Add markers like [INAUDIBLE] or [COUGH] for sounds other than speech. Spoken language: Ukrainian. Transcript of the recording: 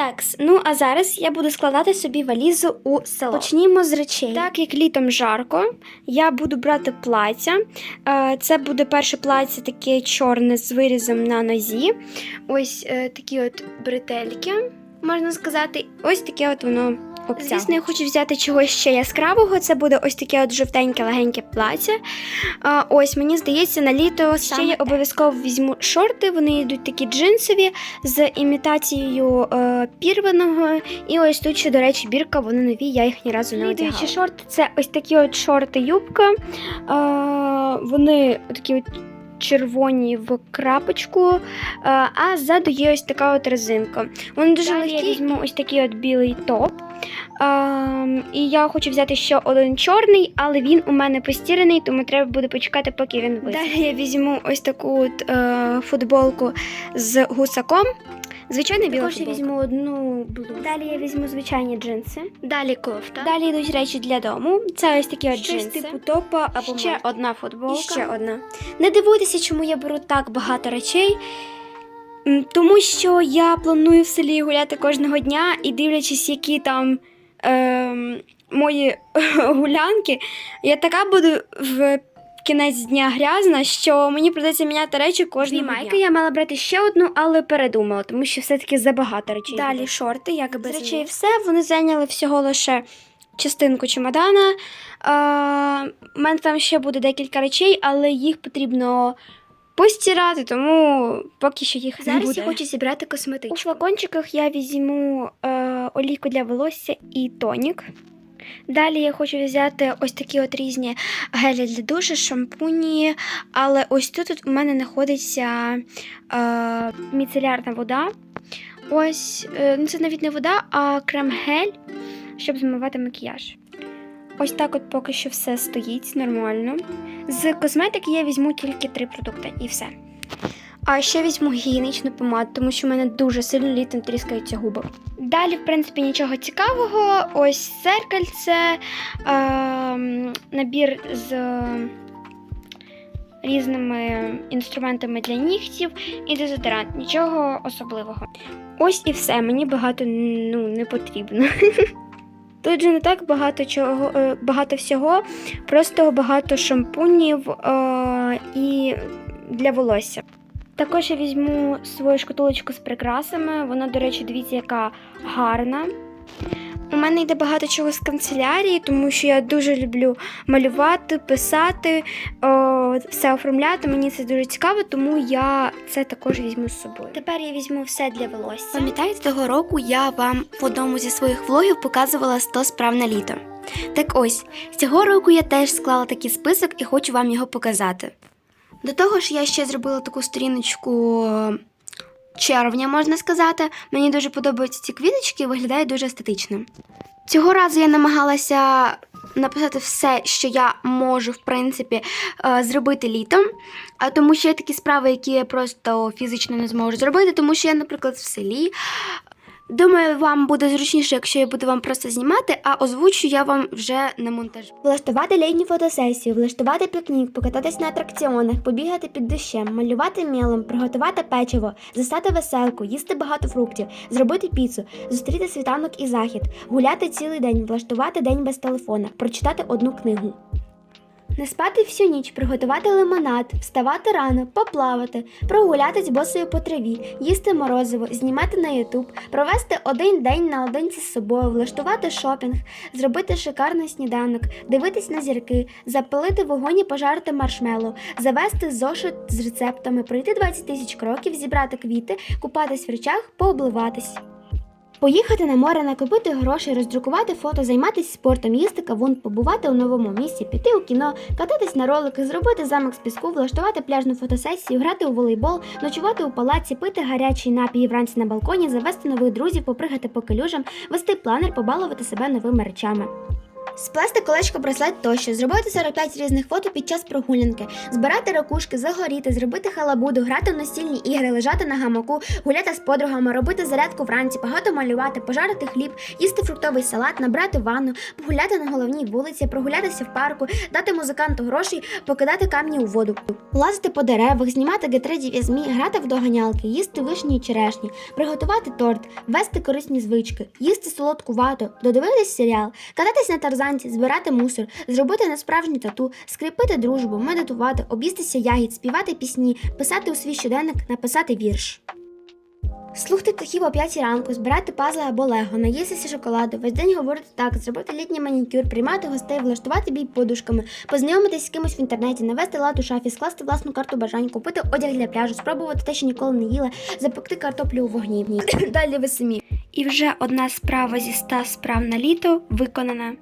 Так, ну а зараз я буду складати собі валізу у село. Почнімо з речей. Так як літом жарко, я буду брати плаття. Е, Це буде перше плаття таке чорне з вирізом на нозі. Ось е, такі от бретельки, можна сказати. Ось таке от воно. Обтягує. Звісно, я хочу взяти чогось ще яскравого. Це буде ось таке от жовтеньке легеньке плаття. А, ось мені здається, на літо ще я обов'язково візьму шорти. Вони йдуть такі джинсові з імітацією е, пірваного. І ось тут ще, до речі, бірка, вони нові, я їх ні разу не одягала. Слідуючі шорти це ось такі от шорти юбка. Е, вони такі от червоні в крапочку, е, а ззаду є ось така от резинка. Вони дуже Далі я легкі. візьму ось такий от білий топ. Ем, і я хочу взяти ще один чорний, але він у мене постіраний, тому треба буде почекати, поки він висохне. Далі я візьму ось таку от, е, футболку з гусаком. Звичайно, біла Також я візьму одну блузу. Далі я візьму звичайні джинси. Далі кофта. Далі йдуть речі для дому. Це ось такі от Щось джинси. типу топа або ще одна футболка. І ще одна. Не дивуйтеся, чому я беру так багато речей. Тому що я планую в селі гуляти кожного дня і дивлячись, які там ем, мої [LAUGHS] гулянки, я така буду в кінець дня грязна, що мені придеться міняти речі кожного Дві дня. майки я мала брати ще одну, але передумала, тому що все-таки забагато речей. Далі буде. шорти, як без речей все. Вони зайняли всього лише частинку чемодана. Е, У мене там ще буде декілька речей, але їх потрібно постирати, тому поки що їх не Зараз буде. я хочу зібрати У косметичку. флакончиках я візьму е, олійку для волосся і тонік. Далі я хочу взяти ось такі от різні гелі для душу, шампуні. Але ось тут от у мене знаходиться е, міцелярна вода. Ось, е, ну це навіть не вода, а крем-гель, щоб змивати макіяж. Ось так от поки що все стоїть нормально. З косметики я візьму тільки три продукти і все. А ще візьму гігієнічну помаду, тому що в мене дуже сильно літом тріскаються губи. Далі, в принципі, нічого цікавого. Ось зеркальце, ем, набір з різними інструментами для нігтів і дезодорант. Нічого особливого. Ось і все. Мені багато ну, не потрібно. [LAUGHS] Тут же не так багато чого, е, багато всього, просто багато шампунів е, і для волосся. Також я візьму свою шкатулочку з прикрасами. Вона, до речі, дивіться, яка гарна. У мене йде багато чого з канцелярії, тому що я дуже люблю малювати, писати, о, все оформляти. Мені це дуже цікаво, тому я це також візьму з собою. Тепер я візьму все для волосся. Пам'ятаєте, того року я вам в одному зі своїх влогів показувала 100 справ на літо. Так ось, цього року я теж склала такий список і хочу вам його показати. До того ж, я ще зробила таку сторіночку червня, можна сказати. Мені дуже подобаються ці квіточки і виглядає дуже естетично. Цього разу я намагалася написати все, що я можу, в принципі, е, зробити літом, тому що є такі справи, які я просто фізично не зможу зробити, тому що я, наприклад, в селі. Думаю, вам буде зручніше, якщо я буду вам просто знімати, а озвучу я вам вже на монтажі. Влаштувати літню фотосесію, влаштувати пікнік, покататись на атракціонах, побігати під дощем, малювати мілом, приготувати печиво, застати веселку, їсти багато фруктів, зробити піцу, зустріти світанок і захід, гуляти цілий день, влаштувати день без телефона, прочитати одну книгу. Не спати всю ніч, приготувати лимонад, вставати рано, поплавати, прогулятись босою по траві, їсти морозиво, знімати на Ютуб, провести один день наодинці з собою, влаштувати шопінг, зробити шикарний сніданок, дивитись на зірки, запалити вогонь і пожарити маршмеллоу, завести зошит з рецептами, пройти 20 тисяч кроків, зібрати квіти, купатись в речах, пообливатись. Поїхати на море, накопити гроші, роздрукувати фото, займатися спортом, їсти кавун, побувати у новому місці, піти у кіно, кататись на ролики, зробити замок з піску, влаштувати пляжну фотосесію, грати у волейбол, ночувати у палаці, пити гарячий напій вранці на балконі, завести нових друзів, попригати по калюжам, вести планер, побалувати себе новими речами. Сплести колечко, браслет тощо, зробити 45 різних фото під час прогулянки, збирати ракушки, загоріти, зробити халабуду, грати в настільні ігри, лежати на гамаку, гуляти з подругами, робити зарядку вранці, багато малювати, пожарити хліб, їсти фруктовий салат, набрати ванну, погуляти на головній вулиці, прогулятися в парку, дати музиканту гроші, покидати камні у воду, лазити по деревах, знімати гетридів і змі, грати в доганялки, їсти вишні і черешні, приготувати торт, вести корисні звички, їсти солодку вату, додивитись серіал, кататись на тарзанці, збирати мусор, зробити несправжню тату, скріпити дружбу, медитувати, об'їстися ягід, співати пісні, писати у свій щоденник, написати вірш. Слухати птахів о 5 ранку, збирати пазли або лего, наїстися шоколаду, весь день говорити так, зробити літній манікюр, приймати гостей, влаштувати бій подушками, познайомитись з кимось в інтернеті, навести лад у шафі, скласти власну карту бажань, купити одяг для пляжу, спробувати те, що ніколи не їла, запекти картоплю у вогні. [CLEARS THROAT] Далі ви самі. І вже одна справа зі ста справ на літо виконана.